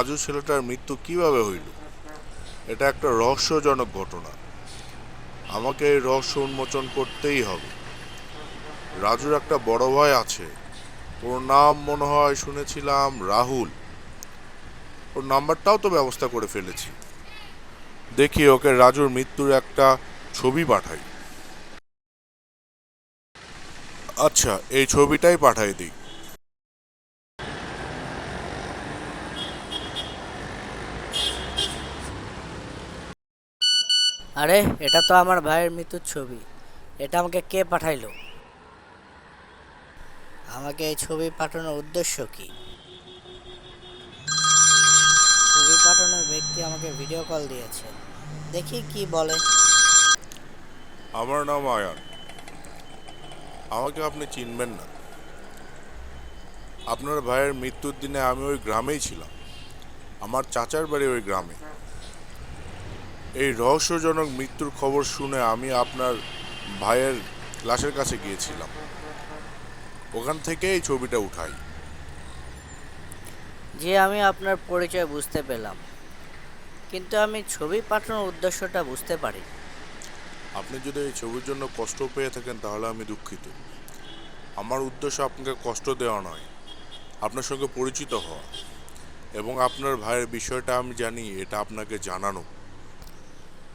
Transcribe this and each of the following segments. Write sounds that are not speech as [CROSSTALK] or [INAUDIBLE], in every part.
রাজু ছেলেটার মৃত্যু কীভাবে হইল? এটা একটা রহস্যজনক ঘটনা। আমাকে এই রহস্য উন্মোচন করতেই হবে। রাজুর একটা বড় ভাই আছে। ওর নাম মনে হয় শুনেছিলাম রাহুল। ওর নাম্বারটাও তো ব্যবস্থা করে ফেলেছি। দেখি ওকে রাজুর মৃত্যুর একটা ছবি পাঠাই। আচ্ছা এই ছবিটাই পাঠাই দিই। আরে, এটা তো আমার ভাইয়ের মৃত্যুর ছবি। এটা আমাকে কে পাঠাইলো? আমাকে এই ছবি পাঠানোর উদ্দেশ্য কি? ছবি পাঠানোর ব্যক্তি আমাকে ভিডিও কল দিয়েছে। দেখি কি বলে। আমার নাম আয়ান। আমাকে আপনি চিনবেন না। আপনার ভাইয়ের মৃত্যুর দিনে আমি ওই গ্রামেই ছিলাম। আমার চাচার বাড়ি ওই গ্রামে। এই রহস্যজনক মৃত্যুর খবর শুনে আমি আপনার ভাইয়ের লাশের কাছে গিয়েছিলাম। ওখান থেকে এই ছবিটা উঠাই। যে আমি আপনার পরিচয় বুঝতে পেলাম কিন্তু আমি ছবি পাঠানোর উদ্দেশ্যটা বুঝতে পারি। আপনি যদি এই ছবির জন্য কষ্ট পেয়ে থাকেন তাহলে আমি দুঃখিত। আমার উদ্দেশ্য আপনাকে কষ্ট দেওয়া নয় আপনার সঙ্গে পরিচিত হওয়া। এবং আপনার ভাইয়ের বিষয়টা আমি জানি এটা আপনাকে জানানো।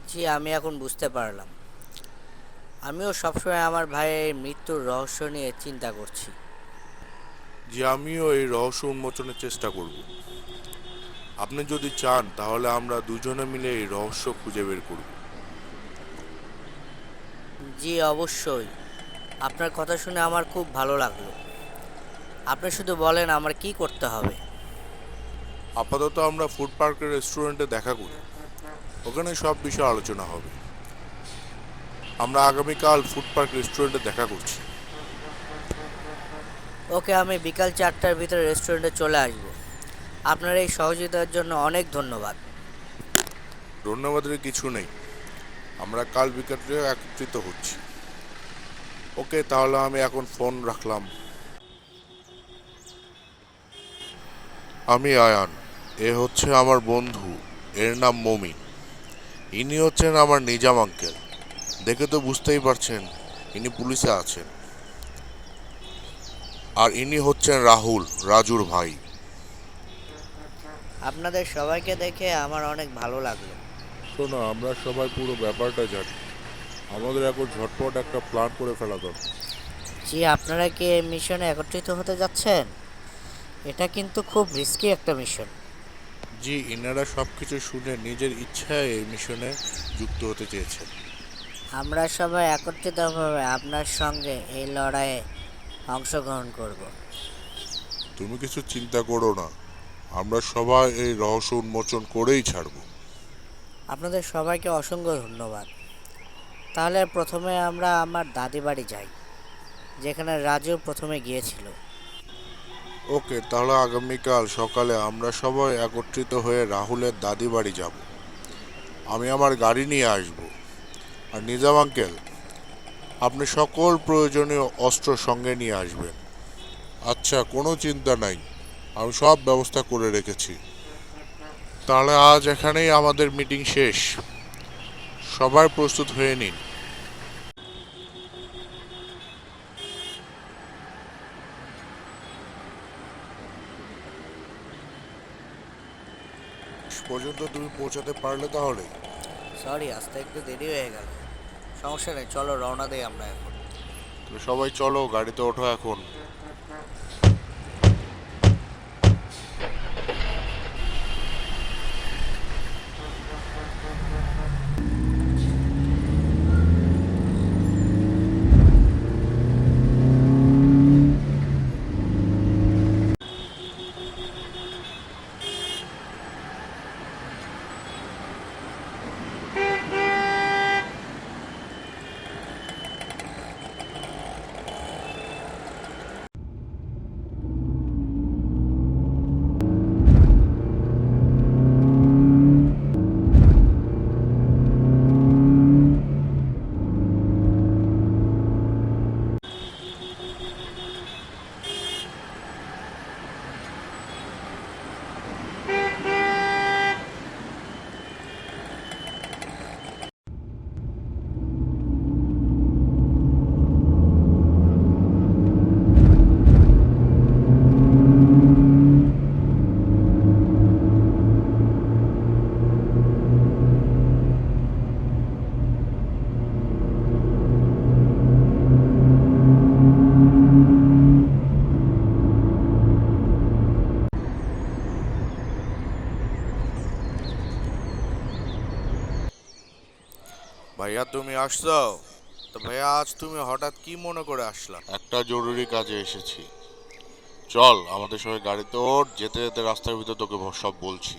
জি আমি এখন বুঝতে পারলাম। আমিও সবসময় আমার ভাইয়ের মৃত্যুর রহস্য নিয়ে চিন্তা করছি। যে আমিও এই রহস্য উন্মোচনের চেষ্টা করব। আপনি যদি চান তাহলে আমরা দুজনে মিলে এই রহস্য খুঁজে বের করব। জি অবশ্যই। আপনার কথা শুনে আমার খুব ভালো লাগল। আপনি শুধু বলেন আমার কি করতে হবে? আপাতত আমরা ফুড পার্কের রেস্টুরেন্টে দেখা করি। ওখানে সব বিষয়ে আলোচনা হবে। আমরা আগামীকাল ফুড পার্ক রেস্টুরেন্টে দেখা করছি। ওকে আমি বিকাল চারটার ভিতরে রেস্টুরেন্টে চলে আসব। আপনার এই সহযোগিতার জন্য অনেক ধন্যবাদ। ধন্যবাদের কিছু নেই। আমরা কাল বিকেলে একত্রিত হচ্ছি। ওকে তাহলে আমি এখন ফোন রাখলাম। আমি আয়ান। এ হচ্ছে আমার বন্ধু। এর নাম মমিন। ইনি হচ্ছেন আমার নিজাম আঙ্কেল। দেখে তো বুঝতেই পারছেন ইনি পুলিশে আছেন। আর ইনি হচ্ছেন রাহুল রাজুর ভাই। আপনাদের সবাইকে দেখে আমার অনেক ভালো লাগল। শোনো আমরা সবাই পুরো ব্যাপারটা জানি। আমাদের এখন ঝটপট একটা প্ল্যান করে ফেলা দরকার। জি আপনারা কি এই মিশনে একত্রিত হতে যাচ্ছেন? এটা কিন্তু খুব রিস্কি একটা মিশন। জি এনারা সব কিছু শুনে নিজের ইচ্ছায় এই মিশনে যুক্ত হতে চেয়েছেন। আমরা সবাই একত্রিতভাবে আপনার সঙ্গে এই লড়াইয়ে অংশগ্রহণ করব। তুমি কিছু চিন্তা করো না। আমরা সবাই এই রহস্য উন্মোচন করেই ছাড়বো। আপনাদের সবাইকে অসংখ্য ধন্যবাদ। তাহলে প্রথমে আমরা আমার দাদি বাড়ি যাই যেখানে রাজু প্রথমে গিয়েছিল। ওকে, তাহলে আগামীকাল সকালে আমরা সবাই একত্রিত হয়ে রাহুলের দাদি বাড়ি যাব। আমি আমার গাড়ি নিয়ে আসব। আর নিজাম আঙ্কেল, আপনি সকল প্রয়োজনীয় অস্ত্র সঙ্গে নিয়ে আসবেন। আচ্ছা কোনো চিন্তা নাই। আমি সব ব্যবস্থা করে রেখেছি। তাহলে আজ এখানেই আমাদের মিটিং শেষ। সবাই প্রস্তুত হয়ে নিন শেষ পর্যন্ত তুমি পৌঁছাতে পারলে তাহলে। সরি আসতে একটু দেরি হয়ে গেল। সমস্যা নেই চলো রওনা দেই আমরা এখন। তুমি সবাই চলো গাড়িতে ওঠো এখন। আসছো? তো ভাইয়া, আজ তুমি হঠাৎ কি মনে করে আসলা? একটা জরুরি কাজে এসেছি। চল, আমাদের সঙ্গে গাড়িতে ওঠ, যেতে যেতে রাস্তার ভিতর তোকে সব বলছি।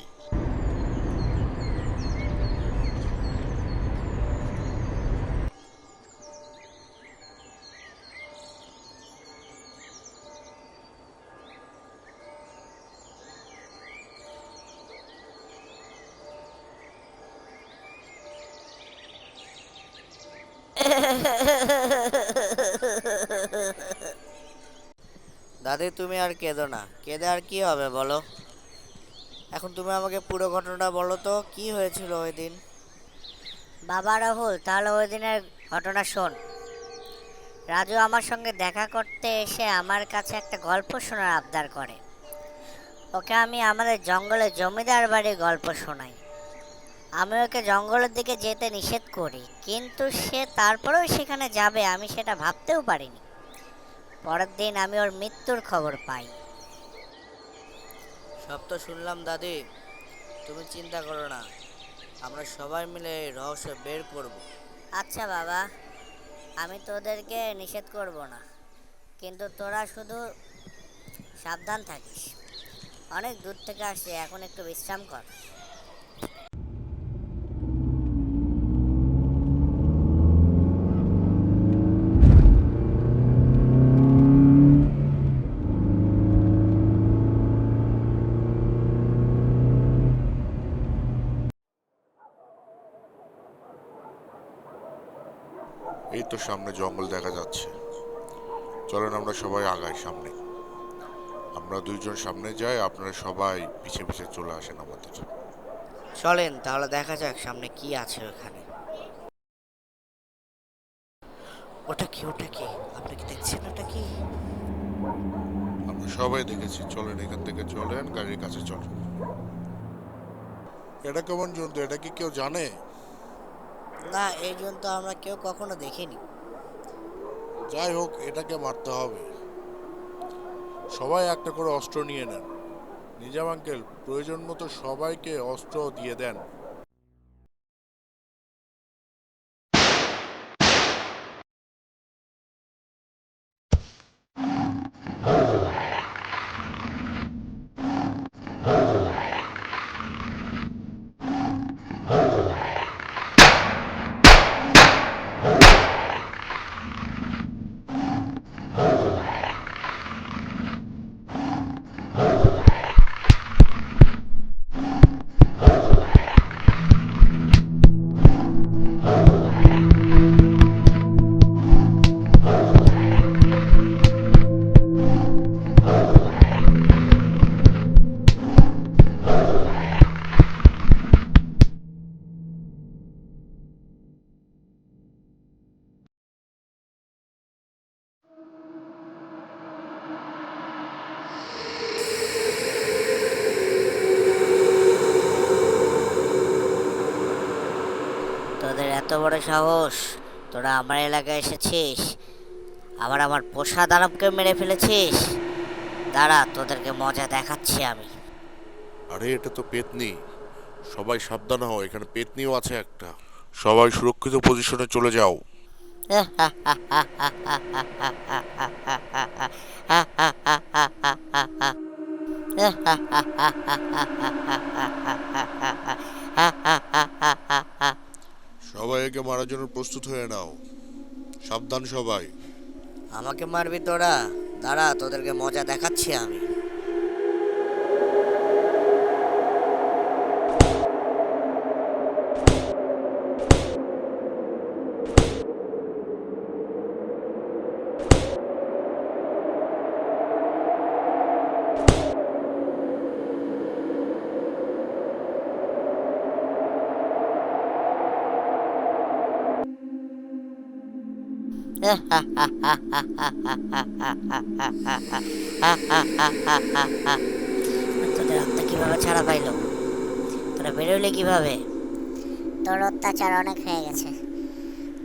দাদি, তুমি আর কেঁদো না। কেঁদে আর কি হবে বলো? এখন তুমি আমাকে পুরো ঘটনাটা বলো তো, কি হয়েছিল ওই দিন? বাবা রাহুল, তাহলে ওই দিনের ঘটনা শোন। রাজু আমার সঙ্গে দেখা করতে এসে আমার কাছে একটা গল্প শোনার আবদার করে। ওকে আমি আমাদের জঙ্গলে জমিদার বাড়ির গল্প শোনাই। আমি ওকে জঙ্গলের দিকে যেতে নিষেধ করি কিন্তু সে তারপরেও সেখানে যাবে আমি সেটা ভাবতেও পারিনি। পরের দিন আমি ওর মৃত্যুর খবর পাই। সব তো শুনলাম দাদি তুমি চিন্তা করো না আমরা সবাই মিলে এই রহস্য বের করব। আচ্ছা বাবা আমি তোদেরকে নিষেধ করব না কিন্তু তোরা শুধু সাবধান থাকিস। অনেক দূর থেকে আসছি এখন একটু বিশ্রাম কর। তো সামনে জঙ্গল দেখা যাচ্ছে। চলেন আমরা সবাই আগাই সামনে। আমরা দুইজন সামনে যাই আপনারা সবাই পিছে পিছে চলে আসেন আমাদের। চলেন তাহলে দেখা যাক সামনে কি আছে ওখানে। ওটা কি ওটা কি? আপনি কি দেখছেন ওটা কি? আমরা সবাই দেখেছি চলেন এখান থেকে চলেন গাড়ির কাছে চলেন। এটা কেমন জন্তু এটা কি কেউ জানে? না, এই জন্য তো আমরা কেউ কখনো দেখিনি। যাই হোক, এটাকে মারতে হবে। সবাই একটা করে অস্ত্র নিয়ে নেন। নিজাম আঙ্কেল, প্রয়োজন মতো সবাইকে অস্ত্র দিয়ে দেন। তোদের এত বড় সাহস? তোরা আমার এলাকায় এসেছিস? আবার আমার পোষা দানবকে মেরে ফেলেছিস? দাঁড়া তোদেরকে মজা দেখাচ্ছি আমি। আরে এটা তো পেতনি। সবাই সাবধান হও এখানে পেতনিও আছে একটা। সবাই সুরক্ষিত পজিশনে চলে যাও। [LAUGHS] সবাই একে মারার জন্য প্রস্তুত হয়ে নাও। সাবধান সবাই। আমাকে মারবি তোরা। দাঁড়া, তোদেরকে মজা দেখাচ্ছি আমি। তোদের আত্মা কীভাবে ছাড়া পাইলো? তোরা বেরোলে কীভাবে? তোর অত্যাচার অনেক হয়ে গেছে।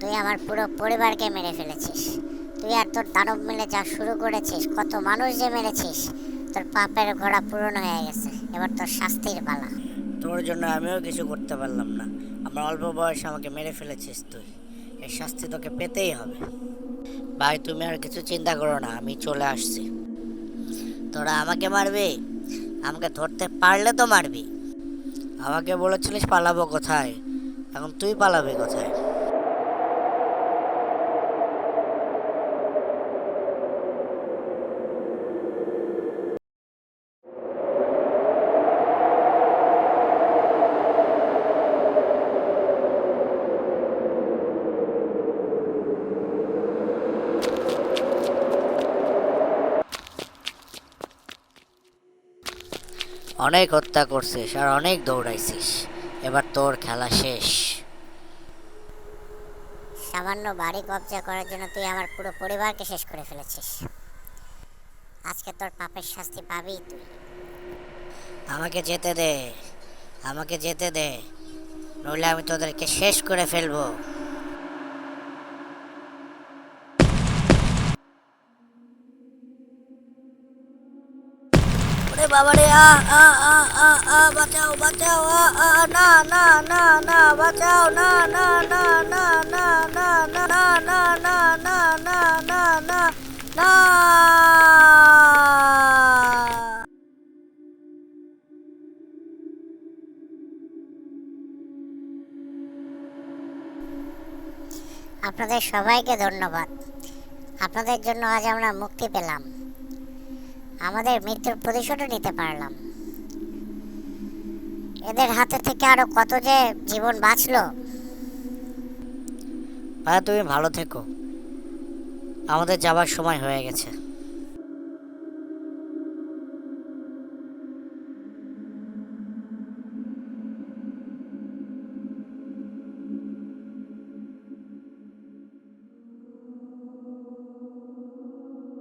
তুই আমার পুরো পরিবারকে মেরে ফেলেছিস। তুই আর তোর দানব মিলে যা শুরু করেছিস কত মানুষ যে মেরেছিস তোর পাপের ঘোড়া পূরণ হয়ে গেছে। এবার তোর শাস্তির পালা। তোর জন্য আমিও কিছু করতে পারলাম না। আমার অল্প বয়সে আমাকে মেরে ফেলেছিস তুই। এর শাস্তি তোকে পেতেই হবে। ভাই, তুমি আর কিছু চিন্তা করো না, আমি চলে আসছি। তোরা আমাকে মারবে? আমাকে ধরতে পারলে তো মারবি। আমাকে বলেছিলিস পালাবো কোথায়? এখন তুই পালাবি কোথায়? অনেক হত্যা করছিস আর অনেক দৌড়াইছিস। এবার তোর খেলা শেষ। সামান্য বাড়ি কবজা করার জন্য তুই আমার পুরো পরিবারকে শেষ করে ফেলেছিস। আজকে তোর পাপের শাস্তি পাবি তুই। আমাকে যেতে দে। আমাকে যেতে দে। নইলে আমি তোদেরকে শেষ করে ফেলব। বাবারে বাঁচাও বাঁচাও না না না না বাঁচাও না না না না না না না না না না না না না না না আপনাদের সবাইকে ধন্যবাদ আপনাদের জন্য আজ আমরা মুক্তি পেলাম আমাদের মৃত্যুর প্রতিশোধও নিতে পারলাম। এদের হাতে থেকে আরও কত যে জীবন বাঁচলো। ভাইয়া তুমি ভালো থেকো। আমাদের যাবার সময় হয়ে গেছে।